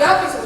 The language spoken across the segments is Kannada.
that Gracias.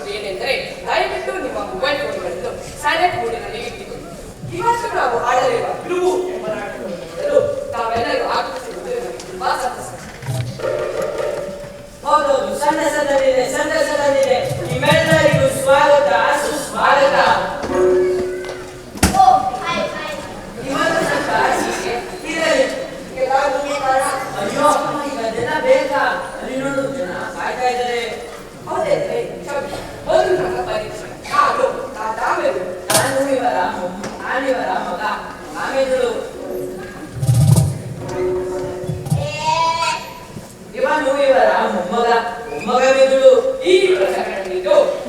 ಮೊಮ್ಮಗ ಮೊಮ್ಮಗ ಮೆದುಳು ಈ ಪ್ರಕರಣ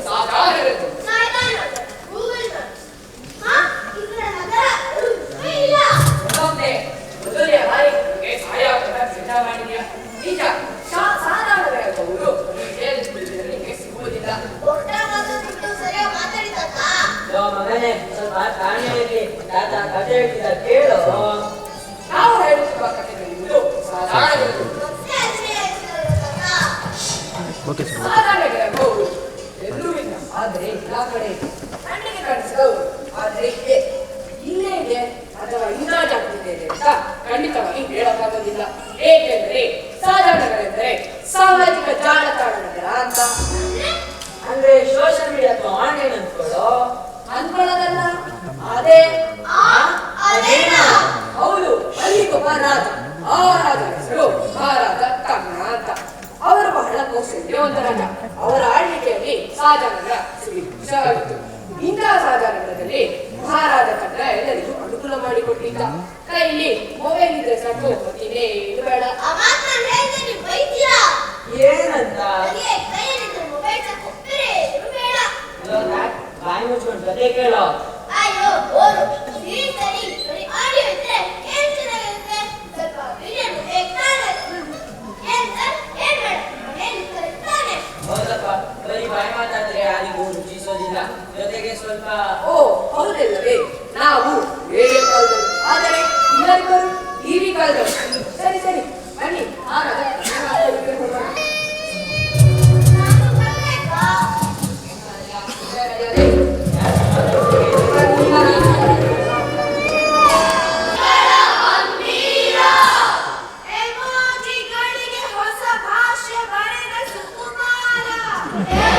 ಸಾಕಾರ ಕಥೆ ಹೇಳಿದ ಕೇಳು. ನಾವು ಹೇಳುತ್ತಿರುವ ಇಲ್ಲ ಆದರೆ ಎಲ್ಲ ಕಡೆ ಕಣ್ಣಿಗೆ ಕಾಣಿಸಿದವು ಆದರೆ ಇಲ್ಲೇ ಇದೆ ಅಥವಾ ಇನ್ನ ಜಾಗೃತಿ ಇದೆ ಅಂತ ಖಂಡಿತವಾಗಿ ಹೇಳಕ್ಕಾಗೋದಿಲ್ಲ. ಏಕೆಂದರೆ ಕೊಡ್ಲಿಲ್ಲ ಕೈಲಿ ಮೊಬೈಲ್ ಇದ್ರೆ ಸಾಕು ಬೇಡ. ಕಿವಿ ಕಳೆದು ಸರಿ ಸರಿ ಬನ್ನಿ ಆ Yeah.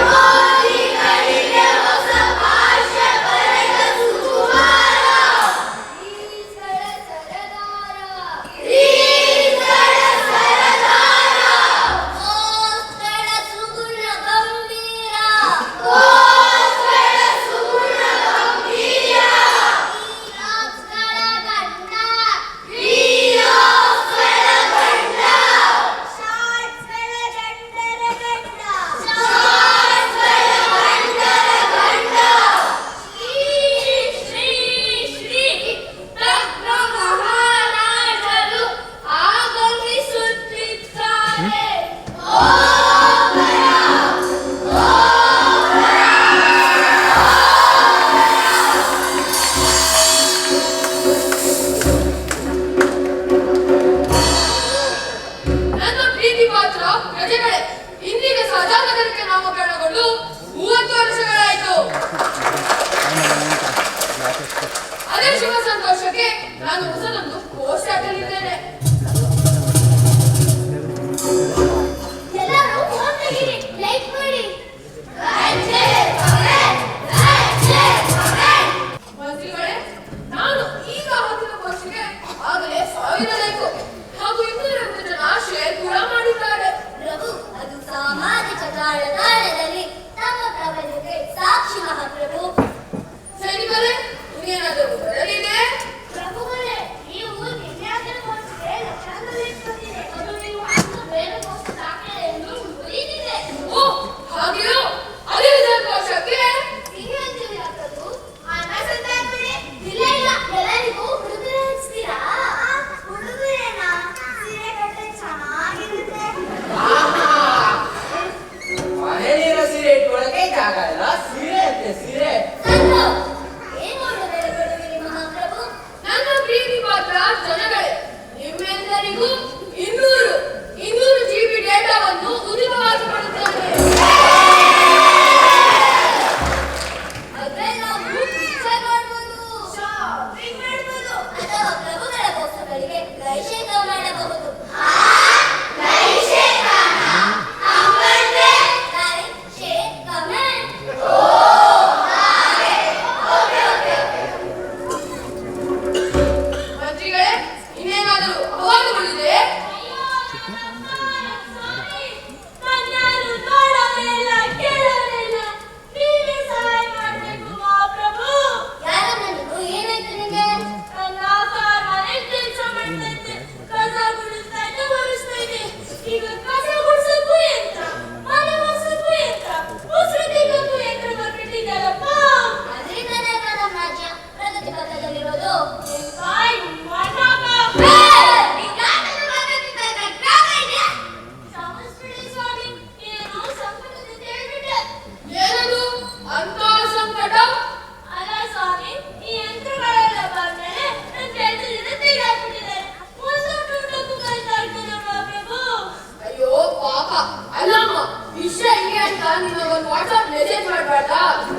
야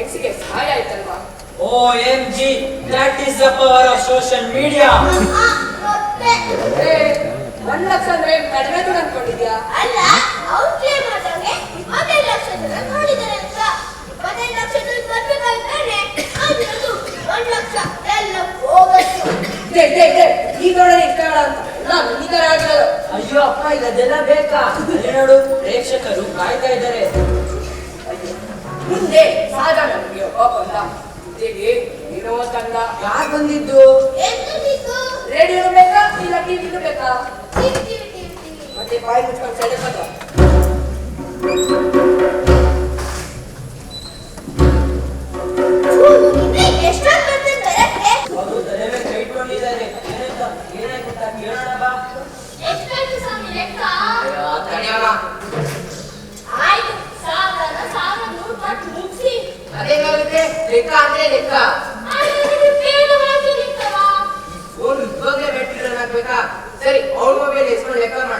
ಹೆಂಗಸಿಗೆ ಸಹಾಯ ಆಯ್ತಲ್ವಾ? O M G that is the power of social media ಒಂದ್ ಲಕ್ಷ ಅಂದ್ರೆ ಕಡಿಮೆ ದುಡ್ಡು ಅನ್ಕೊಂಡಿದ್ಯಾ? ಅಲ್ಲ ಅವ್ರು ಕ್ಲೇಮ್ ಮಾಡ್ದಂಗೆ ಲಕ್ಷ ಅಂತ ಲಕ್ಷ ಬರ್ಬೇಕಾಗ್ತಾನೆ ಒಂದ್ ಲಕ್ಷ. ಎಲ್ಲ ಈಗ ಅಂತ. ಅಯ್ಯೋ ಅಪ್ಪ ಇದೆಲ್ಲ ಬೇಕಾ? ಪ್ರೇಕ್ಷಕರು ಕಾಯ್ತಾ ಇದ್ದಾರೆ. ಮುಂದೆ ಸಾಧನ ಒಪ್ಪಂದ ಜೊತೆಗೆ ಏನೋ ತಂಡ ಯಾರು ಬಂದಿದ್ದು? ರೇಡಿಯೋ ಬೇಕಾ? ಇಲ್ಲ ಟಿವಿ ಬೇಕಾ? ಮತ್ತೆ ಬಾಯಿ ಮುಚ್ಕೊಂಡು ಸೈಡ್ ಬಂದ always lecture